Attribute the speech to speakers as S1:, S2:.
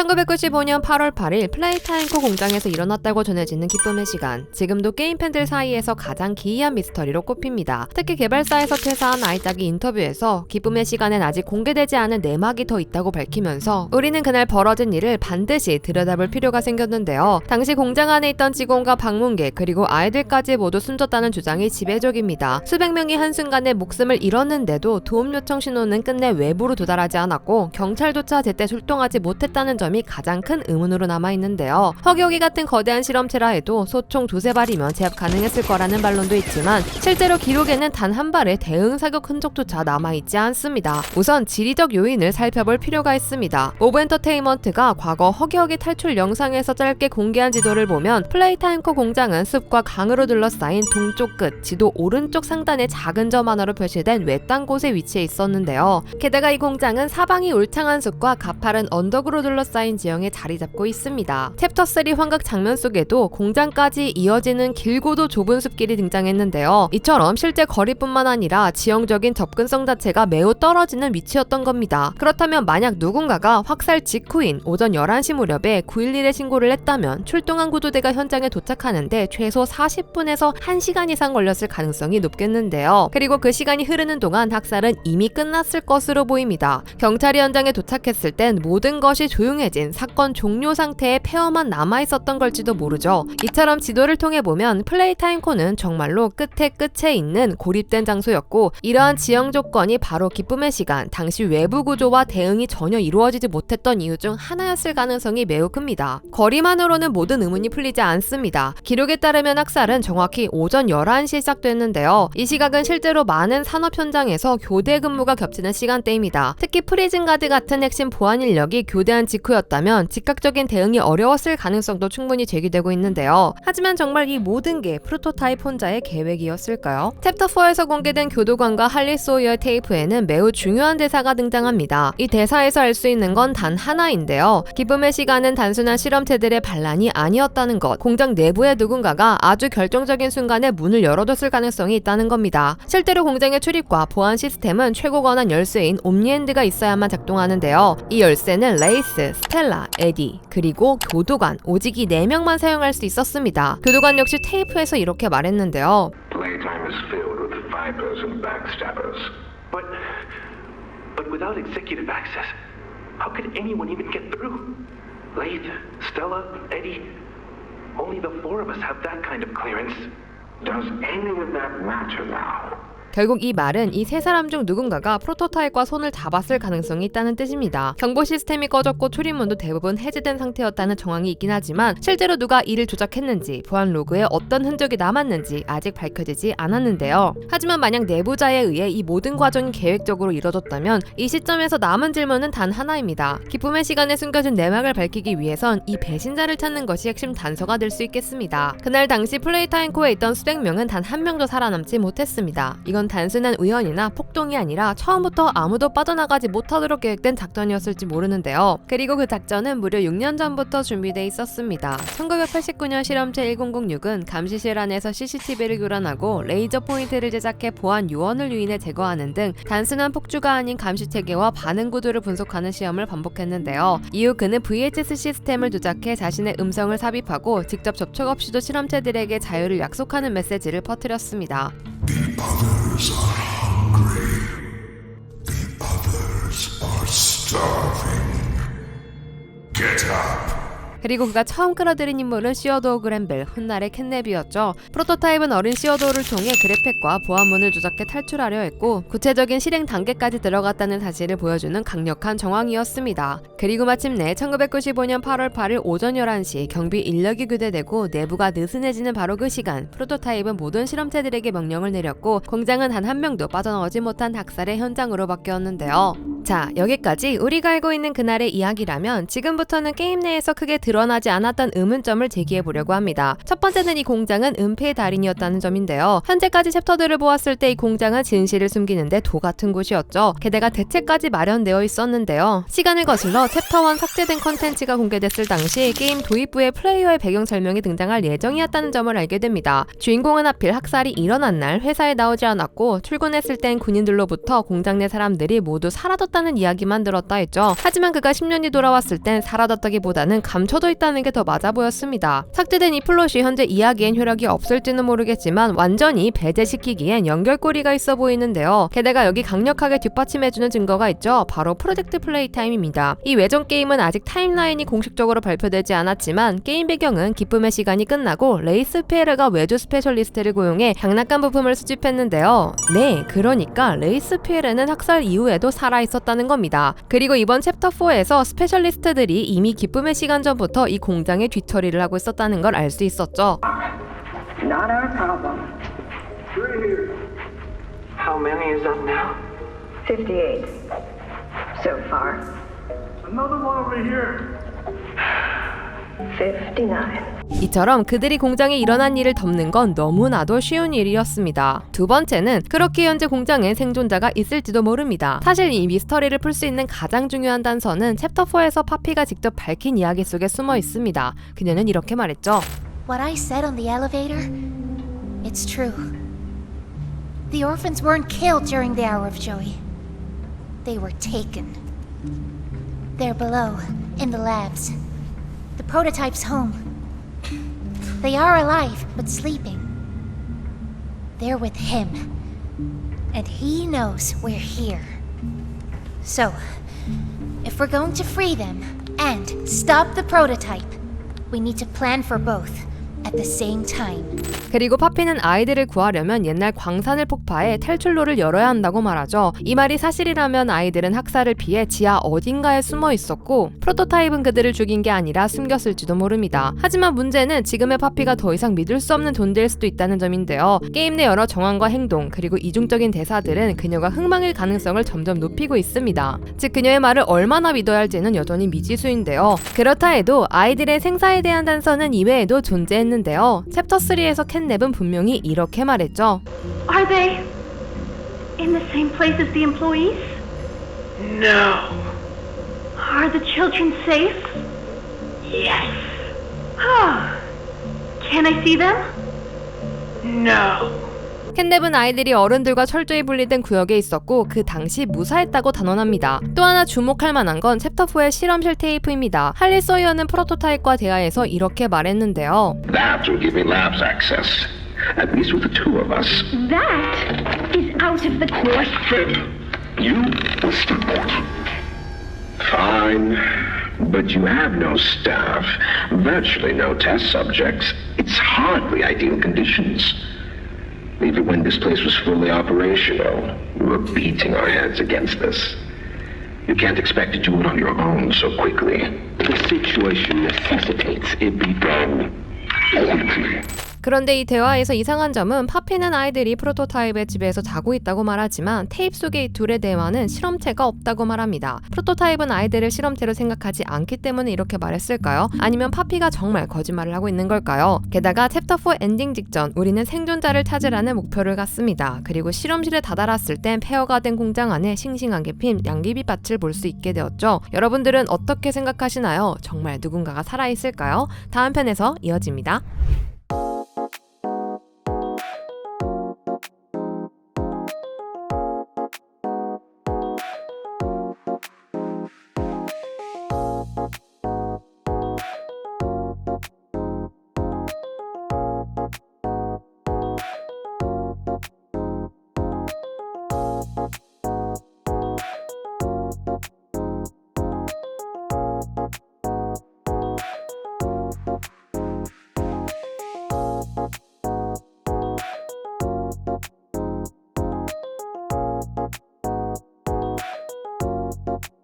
S1: 1995년 8월 8일 플레이타임코 공장에서 일어났다고 전해지는 기쁨의 시간. 지금도 게임 팬들 사이에서 가장 기이한 미스터리로 꼽힙니다. 특히 개발사에서 퇴사한 아이작이 인터뷰에서 기쁨의 시간엔 아직 공개되지 않은 내막이 더 있다고 밝히면서 우리는 그날 벌어진 일을 반드시 들여다볼 필요가 생겼는데요. 당시 공장 안에 있던 직원과 방문객 그리고 아이들까지 모두 숨졌다는 주장이 지배적입니다. 수백 명이 한순간에 목숨을 잃었는데도 도움 요청 신호는 끝내 외부로 도달하지 않았고 경찰조차 제때 출동하지 못했다는 점이 가장 큰 의문으로 남아 있는데요. 허기허기 같은 거대한 실험체라 해도 소총 두세 발이면 제압 가능했을 거라는 반론도 있지만 실제로 기록에는 단 한 발의 대응 사격 흔적조차 남아 있지 않습니다. 우선 지리적 요인을 살펴볼 필요가 있습니다. 오브 엔터테인먼트가 과거 허기허기 탈출 영상에서 짧게 공개한 지도를 보면 플레이타임코 공장은 숲과 강으로 둘러싸인 동쪽 끝 지도 오른쪽 상단의 작은 점 하나로 표시된 외딴 곳에 위치해 있었는데요. 게다가 이 공장은 사방이 울창한 숲과 가파른 언덕으로 둘러싸인 지형에 자리 잡고 있습니다. 챕터 3 환각 장면 속에도 공장까지 이어지는 길고도 좁은 숲길이 등장했는데요. 이처럼 실제 거리뿐만 아니라 지형적인 접근성 자체가 매우 떨어지는 위치였던 겁니다. 그렇다면 만약 누군가가 확살 직후인 오전 11시 무렵에 911에 신고를 했다면 출동한 구조대가 현장에 도착하는데 최소 40분에서 1시간 이상 걸렸을 가능성이 높겠는데요. 그리고 그 시간이 흐르는 동안 학살은 이미 끝났을 것으로 보입니다. 경찰이 현장에 도착했을 땐 모든 것이 조용해 진 사건 종료 상태의 폐허만 남아 있었던 걸지도 모르죠. 이처럼 지도를 통해 보면 플레이 타임 코는 정말로 끝에 끝에 있는 고립된 장소였고 이러한 지형 조건이 바로 기쁨의 시간 당시 외부 구조와 대응이 전혀 이루어지지 못했던 이유 중 하나였을 가능성이 매우 큽니다. 거리만으로는 모든 의문이 풀리지 않습니다. 기록에 따르면 학살은 정확히 오전 11시에 시작됐는데요. 이 시각은 실제로 많은 산업 현장에서 교대 근무가 겹치는 시간대입니다. 특히 프리즌 가드 같은 핵심 보안 인력이 교대한 직후였 다면 즉각적인 대응이 어려웠을 가능성도 충분히 제기되고 있는데요. 하지만 정말 이 모든 게 프로토타입 혼자의 계획이었을까요? 챕터 4에서 공개된 교도관과 할리 소이어 테이프에는 매우 중요한 대사가 등장합니다. 이 대사에서 알 수 있는 건 단 하나인데요. 기쁨의 시간은 단순한 실험체들의 반란이 아니었다는 것. 공장 내부의 누군가가 아주 결정적인 순간에 문을 열어뒀을 가능성이 있다는 겁니다. 실제로 공장의 출입과 보안 시스템은 최고 권한 열쇠인 옴니엔드가 있어야만 작동하는데요. 이 열쇠는 레이스, 스텔라, 에디, 그리고 교도관, 오직 이 4명만 사용할 수 있었습니다. 교도관 역시 테이프에서 이렇게 말했는데요.
S2: Playtime is filled with vipers and backstabbers.
S3: But, but without executive access, how could anyone even get through? Lathe, Stella, Eddie, only the four of us have that kind of clearance.
S2: Does any of that matter now?
S1: 결국 이 말은 이 세 사람 중 누군가가 프로토타입과 손을 잡았을 가능성이 있다는 뜻입니다. 경보 시스템이 꺼졌고 출입문도 대부분 해제된 상태였다는 정황이 있긴 하지만 실제로 누가 이를 조작했는지 보안 로그에 어떤 흔적이 남았는지 아직 밝혀지지 않았는데요. 하지만 만약 내부자에 의해 이 모든 과정이 계획적으로 이뤄졌다면 이 시점에서 남은 질문은 단 하나입니다. 기쁨의 시간에 숨겨진 내막을 밝히기 위해선 이 배신자를 찾는 것이 핵심 단서가 될 수 있겠습니다. 그날 당시 플레이타임 코에 있던 수백 명은 단 한 명도 살아남지 못했습니다. 이건 단순한 우연이나 폭동이 아니라 처음부터 아무도 빠져나가지 못하도록 계획된 작전이었을지 모르는데요. 그리고 그 작전은 무려 6년 전부터 준비돼 있었습니다. 1989년 실험체 1006은 감시실 안에서 CCTV를 교란하고 레이저 포인트를 제작해 보안 요원을 유인해 제거하는 등 단순한 폭주가 아닌 감시 체계와 반응 구도를 분석하는 시험을 반복했는데요. 이후 그는 VHS 시스템을 조작해 자신의 음성을 삽입하고 직접 접촉 없이도 실험체들에게 자유를 약속하는 메시지를 퍼뜨렸습니다.
S4: Others are hungry. The others are starving. Get up.
S1: 그리고 그가 처음 끌어들인 인물은 시어도어 그랜벨, 훗날의 캣넵이었죠. 프로토타입은 어린 시어도어를 통해 그래픽과 보안문을 조작해 탈출하려 했고 구체적인 실행 단계까지 들어갔다는 사실을 보여주는 강력한 정황이었습니다. 그리고 마침내 1995년 8월 8일 오전 11시 경비 인력이 교대되고 내부가 느슨해지는 바로 그 시간 프로토타입은 모든 실험체들에게 명령을 내렸고 공장은 단 한 명도 빠져나오지 못한 학살의 현장으로 바뀌었는데요. 자, 여기까지 우리가 알고 있는 그날의 이야기라면 지금부터는 게임 내에서 크게 드러나지 않았던 의문점을 제기해 보려고 합니다. 첫 번째는 이 공장은 은폐의 달인이었다는 점인데요. 현재까지 챕터들을 보았을 때 이 공장은 진실을 숨기는데 도 같은 곳이었죠. 게다가 대책까지 마련되어 있었는데요. 시간을 거슬러 챕터 1 삭제된 컨텐츠가 공개됐을 당시 게임 도입부에 플레이어의 배경 설명이 등장할 예정이었다는 점을 알게 됩니다. 주인공은 하필 학살이 일어난 날 회사에 나오지 않았고 출근했을 땐 군인들로부터 공장 내 사람들이 모두 사라졌 다는 이야기만 들었다 했죠. 하지만 그가 10년 뒤 돌아왔을 땐 사라졌다기보다는 감춰져 있다는 게 더 맞아 보였습니다. 삭제된 이 플롯이 현재 이야기엔 효력이 없을지는 모르겠지만 완전히 배제시키기엔 연결고리가 있어 보이는데요. 게다가 여기 강력하게 뒷받침해주는 증거가 있죠. 바로 프로젝트 플레이 타임입니다. 이 외전 게임은 아직 타임라인이 공식적으로 발표되지 않았지만 게임 배경은 기쁨의 시간이 끝나고 레이스 페르가 외주 스페셜리스트를 고용해 장난감 부품을 수집했는데요. 네, 그러니까 레이스 페르는 학살 이후에도 살아 있었 다는 겁니다. 그리고 이번 챕터 4에서 스페셜리스트들이 이미 기쁨의 시간 전부터 이 공장의 뒤처리를 하고 있었다는 걸 알 수 있었죠.
S5: Not our problem.
S3: How many is that now?
S5: 58. So far.
S2: Another one over here.
S5: 59.
S1: 이처럼 그들이 공장에 일어난 일을 덮는 건 너무나도 쉬운 일이었습니다. 두 번째는 그렇게 현재 공장에 생존자가 있을지도 모릅니다. 사실 이 미스터리를 풀 수 있는 가장 중요한 단서는 챕터 4에서 파피가 직접 밝힌 이야기 속에 숨어 있습니다. 그녀는 이렇게 말했죠.
S6: What I said on the elevator, it's true. The orphans weren't killed during the hour of Joey. They were taken. They're below, in the labs. The prototype's home. They are alive, but sleeping. They're with him. And he knows we're here. So, if we're going to free them and stop the prototype, we need to plan for both at the same time.
S1: 그리고 파피는 아이들을 구하려면 옛날 광산을 폭파해 탈출로를 열어야 한다고 말하죠. 이 말이 사실이라면 아이들은 학살을 피해 지하 어딘가에 숨어 있었고 프로토타입은 그들을 죽인 게 아니라 숨겼을지도 모릅니다. 하지만 문제는 지금의 파피가 더 이상 믿을 수 없는 존재일 수도 있다는 점인데요. 게임 내 여러 정황과 행동 그리고 이중적인 대사들은 그녀가 흥망일 가능성을 점점 높이고 있습니다. 즉 그녀의 말을 얼마나 믿어야 할지는 여전히 미지수인데요. 그렇다 해도 아이들의 생사에 대한 단서는 이외에도 존재했는 데요. 챕터 3에서 캣냅은 분명히 이렇게 말했죠.
S7: Are they in the same place as the employees?
S3: No.
S7: Are the children safe?
S3: Yes.
S7: Oh. Can I see them?
S3: No.
S1: 캣냅은 아이들이 어른들과 철저히 분리된 구역에 있었고 그 당시 무사했다고 단언합니다. 또 하나 주목할 만한 건 챕터 4의 실험실 테이프입니다. 할리 소이어는 프로토타입과 대화에서 이렇게 말했는데요.
S2: That will give me labs access. At least with the two of us.
S7: That is out of the question.
S2: You will support. Fine. But you have no staff, virtually no test subjects. It's hardly ideal conditions. Even when this place was fully operational, we were beating our heads against this. You can't expect to do it on your own so quickly. The situation necessitates it be done quickly.
S1: 그런데 이 대화에서 이상한 점은 파피는 아이들이 프로토타입의 집에서 자고 있다고 말하지만 테이프 속의 이 둘의 대화는 실험체가 없다고 말합니다. 프로토타입은 아이들을 실험체로 생각하지 않기 때문에 이렇게 말했을까요? 아니면 파피가 정말 거짓말을 하고 있는 걸까요? 게다가 챕터 4 엔딩 직전 우리는 생존자를 찾으라는 목표를 갖습니다. 그리고 실험실에 다다랐을 땐 폐허가 된 공장 안에 싱싱하게 핀 양귀비밭을 볼 수 있게 되었죠. 여러분들은 어떻게 생각하시나요? 정말 누군가가 살아있을까요? 다음 편에서 이어집니다. Thank you